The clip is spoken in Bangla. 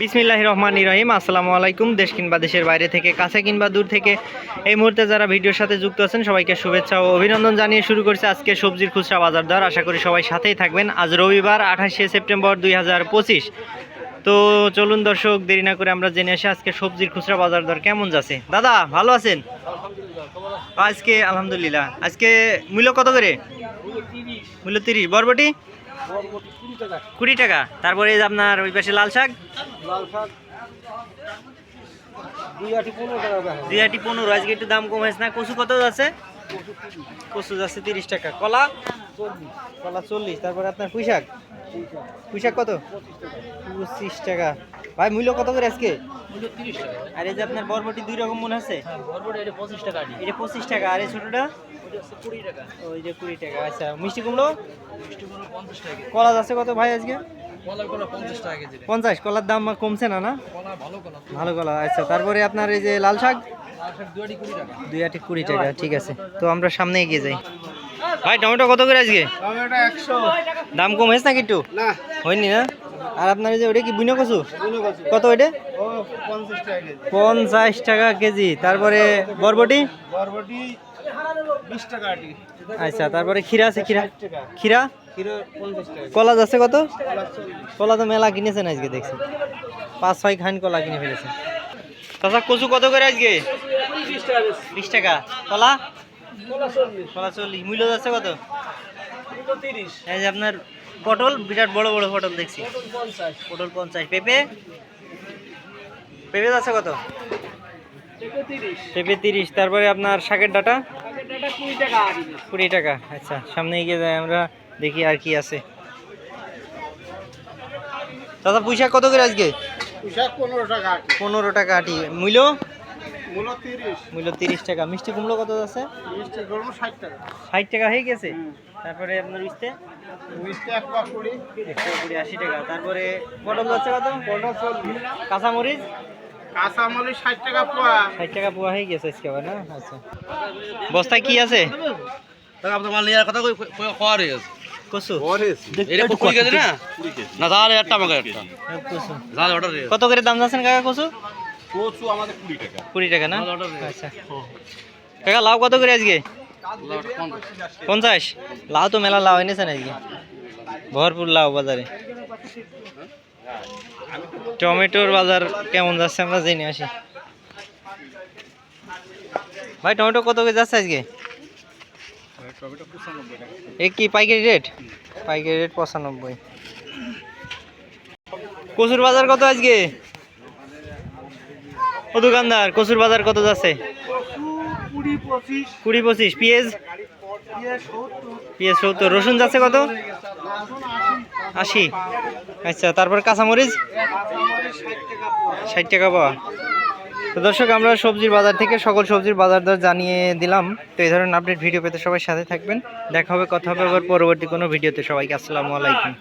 বিসমিল্লাহ রহমান রহিম আসসালামু আলাইকুম। দেশ কিংবা দেশের বাইরে থেকে কাছে কিংবা দূর থেকে এই মুহূর্তে যারা ভিডিওর সাথে যুক্ত আছেন সবাইকে শুভেচ্ছা ও অভিনন্দন জানিয়ে শুরু করছে আজকে সবজির খুচরা বাজার দর। আশা করি সবাই সাথেই থাকবেন। আজ রবিবার আঠাশে সেপ্টেম্বর দুই হাজার পঁচিশ। তো চলুন দর্শক দেরি না করে আমরা জেনে আসি আজকে সবজির খুচরা বাজার দর কেমন যাচ্ছে। দাদা ভালো আছেন? আজকে আলহামদুলিল্লাহ। আজকে মূল্য কত করে? মূল্য তিরিশ। বরবটি? কুড়ি টাকা। তারপরে এই যে আপনার ওই পাশে লাল শাক? দুই আটি পনেরো আজকে একটু দাম কম হয়েছে না? কচু কত যাচ্ছে? কচু যাচ্ছে তিরিশ টাকা। কলা? কলা চল্লিশ। তারপরে আপনার পুঁই শাক? পুঁই কত? পঁচিশ টাকা। ভাই মূল্য কত করে আজকে? আর এই যে আপনার বরবটি দুই রকম মনে আছে এটা পঁচিশ টাকা। আর এই ছোটটা? ওই যে কুড়ি টাকা আচ্ছা মিষ্টি কুমড়ো? কলা যাচ্ছে কত ভাই আজকে? পঞ্চাশ কলার দাম কমছে না না? ভালো কলা আচ্ছা তারপরে আপনার এই যে লাল শাক? দুই আটি কুড়ি টাকা। ঠিক আছে। তো আমরা সামনে এগিয়ে যাই। ভাই টমেটো কত করে আজকে? দাম কম হয়েছে নাকি একটু? হয়নি না? আর আপনার এই যে ওটা কি বুনো কচু? কত ওইটা? পঞ্চাশ টাকা কেজি। পঞ্চাশ টাকা কেজি। তারপরে বরবটি? বরবটি টাকা আটি আচ্ছা তারপরে ক্ষীরা আছে টাকা ক্ষীরা? কিলো যাচ্ছে কত? কলা তো মেলা কিনেছেন আজকে দেখছি। পাঁচ ছয় খান কলা কিনে ফেলেছে। চাচা কচু কত করে আজকে? বিশ। টাকা। কলা? কলা চল্লিশ। মূল্য যাচ্ছে কত? তিরিশ। এই যে আপনার পটল বিরাট বড় বড় পটল দেখছি। পটল পঞ্চাশ। পেঁপে? পেঁপে যাচ্ছে কত? পেঁপে তিরিশ। তারপরে আপনার শাকের ডাটা? কুড়ি টাকা আচ্ছা সামনে এগিয়ে যাই আমরা দেখি আর কি আছে। দাদা শাক কত করে আজকে? পনেরো টাকা আটি মূল্য মূল? মূল্য তিরিশ। টাকা। মিষ্টি কুমড়ো কত আছে? ষাট টাকা। হয়ে গেছে? তারপরে আপনার কুড়ি। আশি টাকা। তারপরে পটল যাচ্ছে কত? পটল কাঁচামরিচ? কাঁচামরিচ ষাট টাকা পোয়া। ষাট টাকা পোয়া হয়ে গেছে আজকে না? আচ্ছা। বস্তায় কি আছে? মাল নেওয়ার কথা গেছে। কত করে দাম যাচ্ছেন কাকা কচু কচু আমাদের কুড়ি টাকা। কুড়ি টাকা না? আচ্ছা। কাকা লাউ কত করে আজকে? পঞ্চাশ? লাউ তো মেলা লাউ এনেছেন আজকে। ভরপুর লাউ বাজারে। টমেটোর বাজার কেমন যাচ্ছে আমরা জেনে আসি। ভাই, টমেটো কত করে যাচ্ছে আজকে? কি, পাইকারি রেট? পাইকারি রেট পঁচানব্বই। কচুর বাজার কত আজকে? ও দোকানদার, কচুর বাজার কত যাচ্ছে? কুড়ি পঁচিশ। পেঁয়াজ? পেঁয়াজ সত্তর। রসুন যাচ্ছে কত? আশি। আচ্ছা তারপর কাঁচামরিচ? ষাট টাকা পাওয়া। তো দর্শক, আমরা সবজির বাজার থেকে সকল সবজির বাজার দর জানিয়ে দিলাম। তো এই ধরনের আপডেট ভিডিও পেতে সবাই সাথে থাকবেন। দেখা হবে, কথা হবে আবার পরবর্তী কোনো ভিডিওতে সবাইকে আসসালামু আলাইকুম।